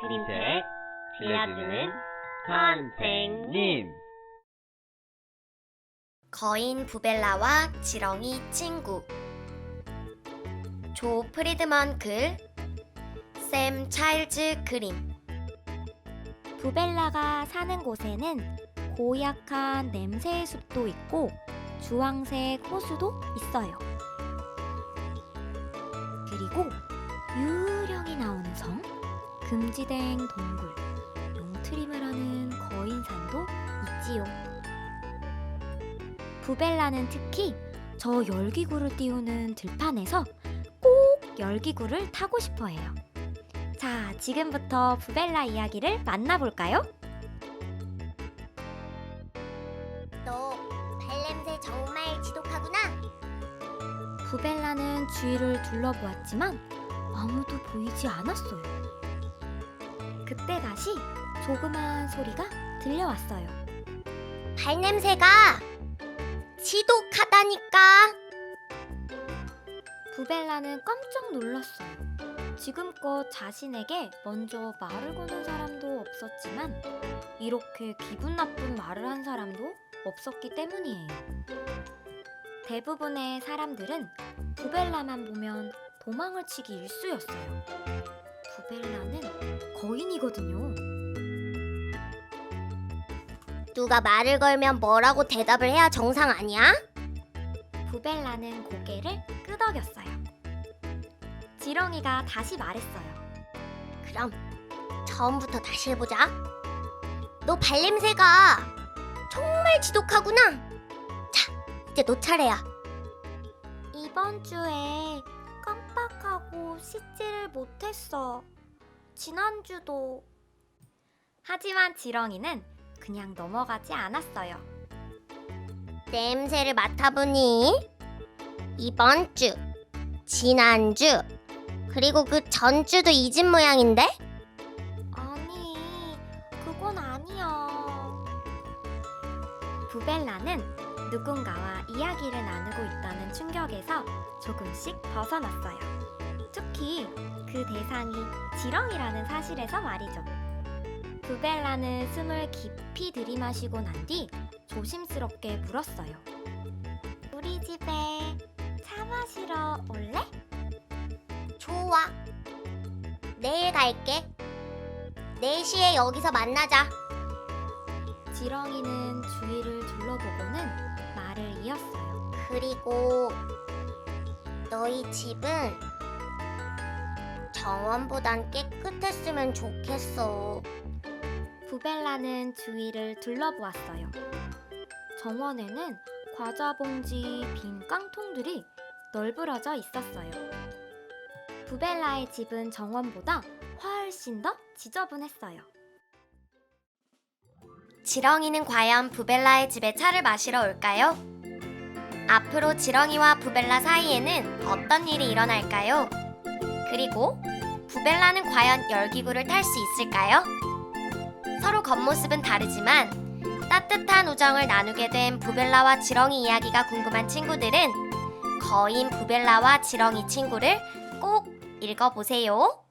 그림책 들려주는 선생님. 거인 부벨라와 지렁이 친구. 조 프리드먼 글, 샘 차일즈 그림. 부벨라가 사는 곳에는 고약한 냄새의 숲도 있고 주황색 호수도 있어요. 그리고 유령이 나오는 성, 금지된 동굴, 용트림을 하는 거인산도 있지요. 부벨라는 특히 저 열기구를 띄우는 들판에서 꼭 열기구를 타고 싶어 해요. 자, 지금부터 부벨라 이야기를 만나볼까요? 너 발냄새 정말 지독하구나 부벨라는 주위를 둘러보았지만 아무도 보이지 않았어요. 그때 다시 조그만 소리가 들려왔어요. 발냄새가 지독하다니까 부벨라는 깜짝 놀랐어요. 지금껏 자신에게 먼저 말을 거는 사람도 없었지만 이렇게 기분 나쁜 말을 한 사람도 없었기 때문이에요. 대부분의 사람들은 부벨라만 보면 도망을 치기 일쑤였어요. 부벨라는 거인이거든요. 누가 말을 걸면 뭐라고 대답을 해야 정상 아니야? 부벨라는 고개를 끄덕였어요. 지렁이가 다시 말했어요. 그럼 처음부터 다시 해보자. 너 발냄새가 정말 지독하구나. 자, 이제 너 차례야. 이번 주에 깜빡하고 씻지를 못했어. 지난주도. 하지만 지렁이는 그냥 넘어가지 않았어요. 냄새를 맡아보니 이번 주, 지난주, 그리고 그 전주도 잊은 모양인데? 아니, 그건 아니야. 부벨라는 누군가와 이야기를 나누고 있다는 충격에서 조금씩 벗어났어요. 특히 그 대상이 지렁이라는 사실에서 말이죠. 부벨라는 숨을 깊이 들이마시고 난 뒤 조심스럽게 물었어요. 우리 집에 차 마시러 올래? 좋아. 내일 갈게. 4시에 여기서 만나자. 지렁이는 주위를 둘러보고는 말을 이었어요. 그리고 너희 집은 정원보단 깨끗했으면 좋겠어. 부벨라는 주위를 둘러보았어요. 정원에는 과자 봉지, 빈 깡통들이 널브러져 있었어요. 부벨라의 집은 정원보다 훨씬 더 지저분했어요. 지렁이는 과연 부벨라의 집에 차를 마시러 올까요? 앞으로 지렁이와 부벨라 사이에는 어떤 일이 일어날까요? 그리고 부벨라는 과연 열기구를 탈 수 있을까요? 서로 겉모습은 다르지만 따뜻한 우정을 나누게 된 부벨라와 지렁이 이야기가 궁금한 친구들은 거인 부벨라와 지렁이 친구를 꼭 읽어보세요.